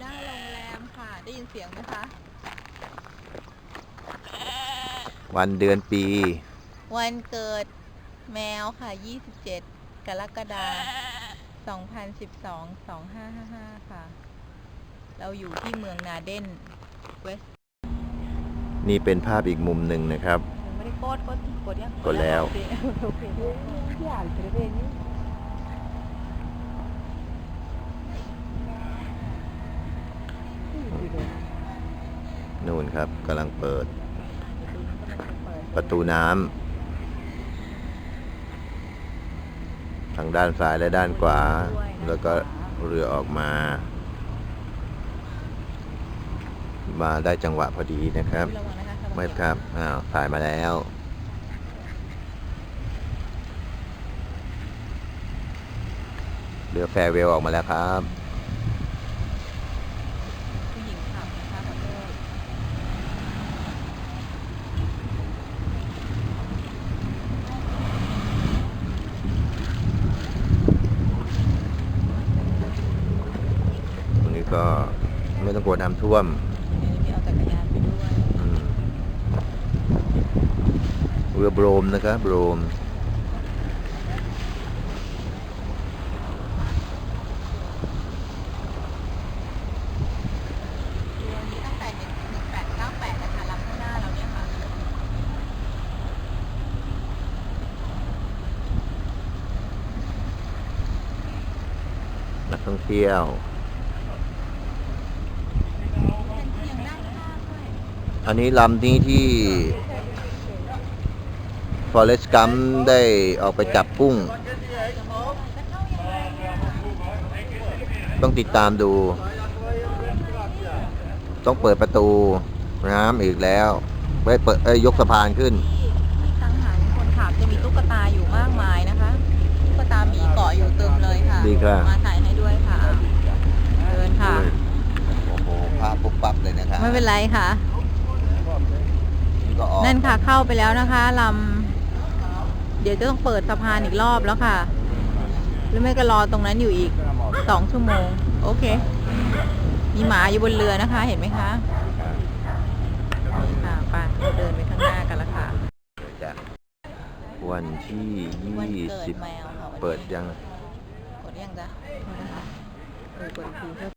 หน้าโรงแรมค่ะ ได้ยินเสียงไหมคะ วันเดือนปี วันเกิดแมวค่ะ 27 กรกฎาคม2012 2555 ค่ะ เราอยู่ที่เมืองนาเดนเวสนี่เป็นภาพอีกมุมหนึ่งนะครับยังไม่ได้กดกดกดยังกดแล้ว โอเคโอเคที่อ่า นไปเลยนี่นู่นครับกำลังเปิด ประตูน้ำทางด้านซ้ายและด้านขวา แล้วก็เรือออกมา มาได้จังหวะพอดีนะครับระวังนะคะระวังไม่ครับ อ้าวถ่ายมาแล้วเรือแฟร์เวลออกมาแล้วครับ ผู้หญิงขับนะคะขอโทษ ตรงนี้ ก็ไม่ต้องกลัวน้ำท่วมเดี๋ยวจะเอาจักรยานไปด้วยอืมเรือโบรมนะครับโบรมเรือนี้ตั้งแต่1898นะคะลำข้างหน้าเราเนี่ยค่ะนักท่องเที่ยว เป็นเพียงด้านข้างด้วย อันนี้ลำนี้ที่ Forest Gump ได้ออกไปจับกุ้งจะเข้ายังไงเนี่ยต้องติดตามดู ต้องเปิดประตูน้ำอีกแล้วไว้เปิดเอ้ยยกสะพานขึ้นที่ที่ทางหารคนขับจะมีตุ๊กตาอยู่มากมายนะคะตุ๊กตาหมีเกาะอยู่เต็มเลยค่ะดีค่ะมาถ่ายให้ด้วยค่ะเดินค่ะโอ้โหภาพปุ๊บปั๊บเลยนะครับไม่เป็นไรค่ะ นี่ก็ออกนั่นค่ะเข้าไปแล้วนะคะลำเดี๋ยวจะต้องเปิดสะพานอีกรอบแล้วค่ะ หรือไม่ก็รอตรงนั้นอยู่อีกสองชั่วโมง โอเค มีหมาอยู่บนเรือนะคะ เห็นไหมคะนี่ค่ะไปเราเดินไปข้างหน้ากันละค่ะจ้ะวันที่วันยี่เกิดสิบแมวค่ะวันนี้เปิดยังกดยังจ๊ะโทษนะคะเออกดอีกทีเพื่อ